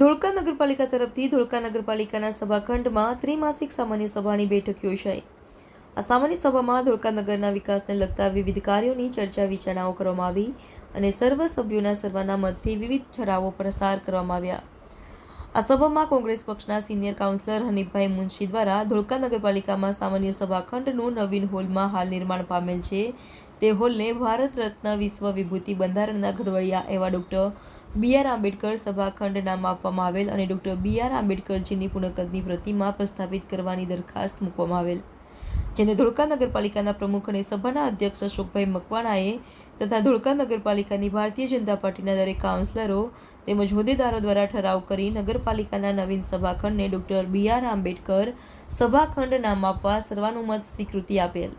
ધોળકા નગરપાલિકા તરફથી ધોળકા નગરપાલિકાના સભાખંડમાં ત્રિમાસિક સામાન્ય સભાની બેઠક યોજાઈ. આ સામાન્ય સભામાં ધોળકા નગરના વિકાસને લગતા વિવિધ કાર્યોની ચર્ચા વિચારણાઓ કરવામાં આવી અને સર્વ સભ્યોના સર્વાના મતથી વિવિધ ઠરાવો પ્રસાર કરવામાં આવ્યા. આ સભામાં કોંગ્રેસ પક્ષના સિનિયર કાઉન્સિલર હનીફભાઈ મુનશી દ્વારા ધોળકા નગરપાલિકામાં સામાન્ય સભાખંડનું નવીન હોલમાં હાલ નિર્માણ પામેલ છે. તે હોલને ભારત રત્ન વિશ્વ વિભૂતિ બંધારણના ઘડવૈયા એવા ડોક્ટર બી આર આંબેડકર સભાખંડ નામ આપવામાં આવેલ અને ડૉક્ટર બી આર આંબેડકરજીની પૂર્ણકદની પ્રતિમા પ્રસ્થાપિત કરવાની દરખાસ્ત મૂકવામાં આવેલ. જેને ધોળકા નગરપાલિકાના પ્રમુખ અને સભાના અધ્યક્ષ અશોકભાઈ મકવાણાએ તથા ધોળકા નગરપાલિકાની ભારતીય જનતા પાર્ટીના દરેક કાઉન્સિલરો તેમજ હોદ્દેદારો દ્વારા ઠરાવ કરી નગરપાલિકાના નવીન સભાખંડને ડોક્ટર બી આર આંબેડકર સભાખંડ નામ આપવા સર્વાનુમત સ્વીકૃતિ આપેલ.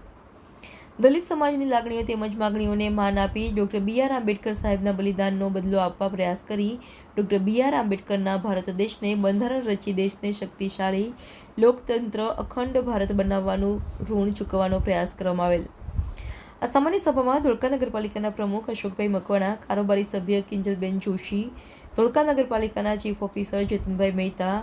દલિત સમાજની લાગણીઓ તેમજ માગણીઓને માન આપી ડૉક્ટર બી આર આંબેડકર સાહેબના બલિદાનનો બદલો આપવા પ્રયાસ કરી ડૉક્ટર બી આર આંબેડકરના ભારત દેશને બંધારણ રચી દેશને શક્તિશાળી લોકતંત્ર અખંડ ભારત બનાવવાનું ઋણ ચૂકવવાનો પ્રયાસ કરવામાં આવેલ. આ સામાન્ય સભામાં ધોળકા નગરપાલિકાના પ્રમુખ અશોકભાઈ મકવાણા, કારોબારી સભ્ય કિંજલબેન જોશી, ધોળકા નગરપાલિકાના ચીફ ઓફિસર જતીનભાઈ મહેતા,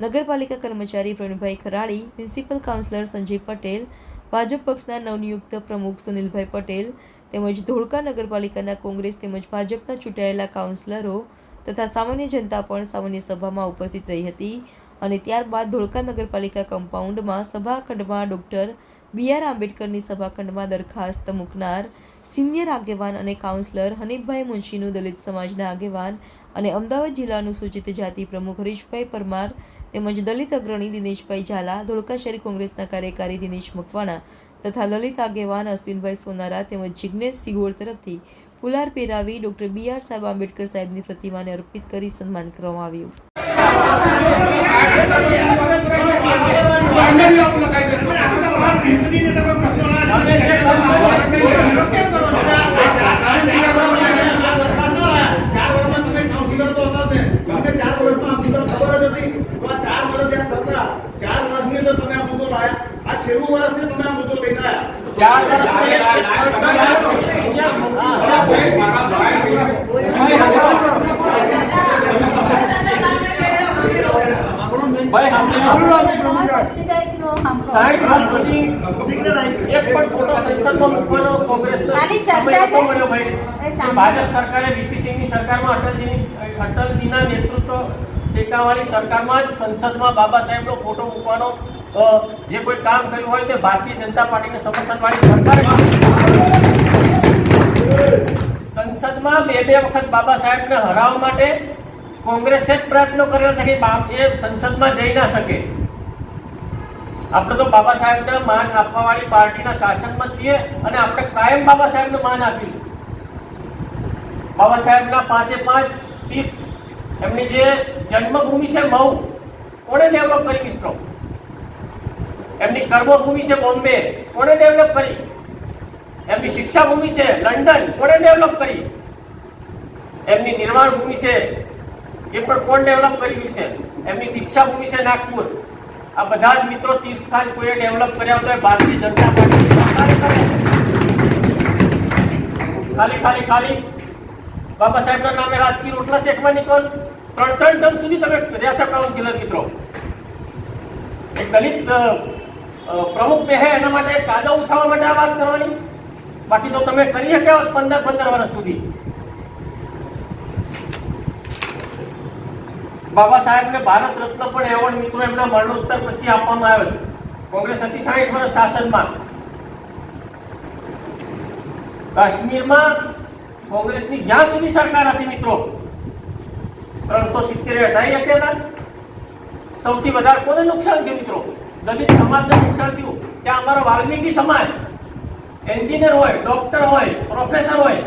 નગરપાલિકા કર્મચારી પ્રવીણભાઈ ખરાડી મ્યુનિસિપલ કાઉન્સિલર સંજય પટેલ ભાજપ પક્ષના નવનિયુક્ત પ્રમુખ સુનિલભાઈ પટેલ તેમજ ધોળકા નગરપાલિકાના કોંગ્રેસ તેમજ ભાજપના ચૂંટાયેલા કાઉન્સિલરો તથા સામાન્ય જનતા પણ સામાન્ય સભામાં ઉપસ્થિત રહી હતી અને ત્યારબાદ ધોળકા નગરપાલિકા કમ્પાઉન્ડમાં સભાખંડમાં ડોક્ટર બી આર આંબેડકરની સભાખંડમાં દરખાસ્ત મૂકનાર સિનિયર આગેવાન અને કાઉન્સિલર હનીફભાઈ મુનશીનું દલિત સમાજના આગેવાન અને અમદાવાદ જિલ્લાનું સૂચિત જાતિ પ્રમુખ હરીશભાઈ પરમાર તેમજ દલિત અગ્રણી દિનેશભાઈ ઝાલા, ધોળકા શહેર કોંગ્રેસના કાર્યકારી દિનેશ મકવાણા તથા લલિત આગેવાન અશ્વિનભાઈ સોનારા તેમજ જિજ્ઞેશ સિગોળ તરફથી ફુલાર પહેરાવી doctor B R Saheb Ambedkar સાહેબની પ્રતિમાને અર્પિત કરી સન્માન કરવામાં આવ્યું. છે. એ સાંભળો. ભાજપ સરકારે વીપી સિંહની સરકારમાં અટલજીની અટલજીના નેતૃત્વ ટેકાવાળી સરકારમાં જ સંસદમાં બાબા સાહેબનો ફોટો મૂકવાનો જે કોઈ કામ કર્યું હોય તે ભારતીય જનતા પાર્ટીને સમર્થનવાળી સરકારે સંસદમાં બે બે વખત બાબા સાહેબને હરાવવા માટે કોંગ્રેસે જ પ્રયત્નો કર્યો છે કે એ સંસદમાં જઈ ના શકે. આપણે તો બાબા સાહેબને માન આપવા વાળી પાર્ટીના શાસનમાં છીએ અને આપણે કાયમ બાબા સાહેબને માન આપીશું. બાબા સાહેબના પાંચે પાંચ તીર્થ, એમની જે જન્મભૂમિ છે મઉ કોણે ડેવલપ કરી મિત્રો? એમની કર્મભૂમિ છે બોમ્બે, કોણે ડેવલપ કરી? એમની શિક્ષા ભૂમિ છે લંડન, કોણે ડેવલપ કરી? એમની નિર્માણ ભૂમિ છે, એ પણ કોણ ડેવલપ કર્યું છે? એમની દીક્ષા ભૂમિ છે નાગપુર. આ બધા જ મિત્રો તીર્થ સ્થાન કોઈએ ડેવલપ કર્યા હોય ભારતીય જનતા પાર્ટી ખાલી ખાલી ખાલી. બાબા સાહેબના નામે રાજકીય રોટલા શેકવાની કોણ? ત્રણ ત્રણ ટર્મ સુધી તમે રહ્યા છો, કાઉન્સિલર મિત્રો. એક દલિત પ્રમુખ કહે એના માટે કાદવ ઉછાવવા માટે આ વાત કરવાની. બાકી તો તમે કરી શક્યા પંદર પંદર વર્ષ સુધી? બાબા સાહેબને ભારત રત્ન પણ એવોર્ડ મિત્રો એમના મરણોત્તર પછી આપવામાં આવ્યો કોંગ્રેસ હતી સાઠ વર્ષ શાસનમાં. કાશ્મીરમાં કોંગ્રેસની જ્યાં સુધી સરકાર હતી મિત્રો, ત્રણસો સિત્તેર હટાવી શક્યા સૌથી વધારે કોને નુકસાન થયું મિત્રો? દલિત સમાજને નુકસાન થયું. ત્યાં અમારો વાલ્મીકી સમાજ, એન્જિનિયર હોય, ડોક્ટર હોય, પ્રોફેસર હોય,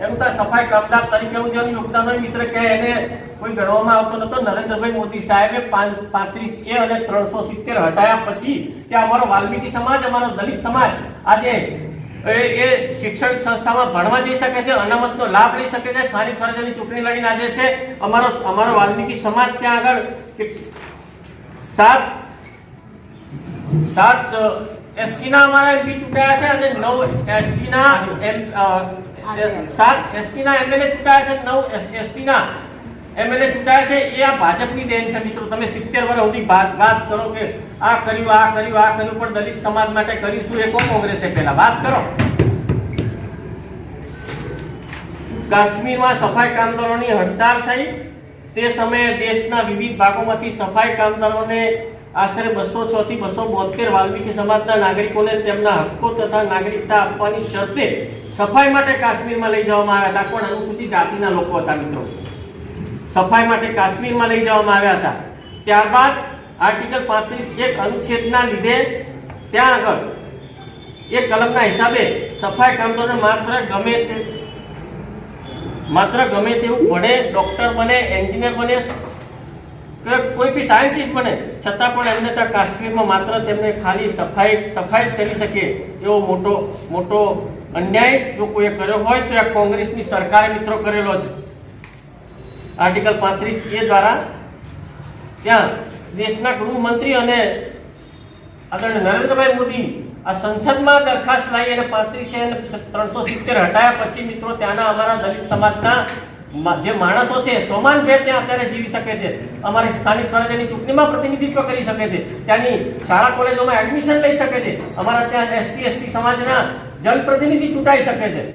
એમ તો સફાઈ કામદાર તરીકેનું જેનું યોગદાન હોય મિત્ર કે એને કોઈ ગણવામાં આવતો નતો નરેન્દ્રભાઈ મોદી સાહેબે પાંત્રીસ એ અને ત્રણસો સિત્તેર હટાયા પછી ત્યાં અમારો વાલ્મીકી સમાજ, અમારો દલિત સમાજ આજે એ શિક્ષણ સંસ્થામાં ભણવા જઈ શકે છે, અનામતનો લાભ લઈ શકે છે, સ્થાનિક સ્વરાજ્યની ચૂંટણી લડીને આજે છે. અમારો અમારો વાલ્મીકી સમાજ ત્યાં આગળ સાત સાત એસટી ના અમારા એમપી ચૂંટાયા છે અને નવ એસટી ના એમ સાત એસટી ના એમએલએ ચૂંટાયા છે નવ એસટી ના એમએલએ ચૂંટાયા છે. એ આ ભાજપની દેન છે મિત્રો. તમે સિત્તેર વર્ષ સુધી વાત કરો કે આ કર્યું આ કર્યું આ કર્યું, પણ દલિત સમાજ માટે કર્યું શું એ કોણ કોંગ્રેસે પહેલા? વાત કરો. કાશ્મીરમાં સફાઈ કામદારોની હડતાલ થઈ. તે સમયે દેશના વિવિધ ભાગોમાંથી સફાઈ કામદારોને આશરે બસો છ થી બસો બોતેર વાલ્મીકી સમાજના નાગરિકોને તેમના હક્કો તથા નાગરિકતા આપવાની શરતે સફાઈ માટે કાશ્મીરમાં લઈ જવામાં આવ્યા હતા. પણ અનુસૂચિત જાતિના લોકો હતા, મિત્રો. સફાઈ માટે કાશ્મીરમાં લઈ જવામાં આવ્યા હતા. ત્યારબાદ આર્ટિકલ પાંત્રીસ એક અનુચ્છેદના લીધે ત્યાં આગળ એ કલમના હિસાબે સફાઈ કામદારોને માત્ર ગમે તે માત્ર ગમે તેવું ભણે, ડોક્ટર બને, એન્જિનિયર બને કોઈ બી સાયન્ટિસ્ટ બને, છતાં પણ એમને ત્યાં કાશ્મીરમાં માત્ર તેમને ખાલી સફાઈ સફાઈ જ કરી શકે એવો મોટો મોટો અન્યાય જો કોઈએ કર્યો હોય તો આ કોંગ્રેસની સરકારે મિત્રો કરેલો છે. આર્ટિકલ પાંત્રીસ એ દ્વારા ત્યાં દેશના ગૃહમંત્રી અને આદરણીય નરેન્દ્રભાઈ મોદી આ સંસદમાં દરખાસ્ત લાવી અને પાંત્રીસ અને ત્રણસો સિત્તેર હટાયા પછી મિત્રો ત્યાંના અમારા દલિત સમાજના જે માણસો છે, સોમાન ત્યાં અત્યારે જીવી શકે છે. અમારી સ્થાનિક સ્વરાજ્યની ચૂંટણીમાં પ્રતિનિધિત્વ કરી શકે છે. ત્યાંની શાળા કોલેજોમાં એડમિશન લઈ શકે છે. અમારા ત્યાં એસસી, એસટી સમાજના જનપ્રતિનિધિ ચૂંટાઈ શકે છે.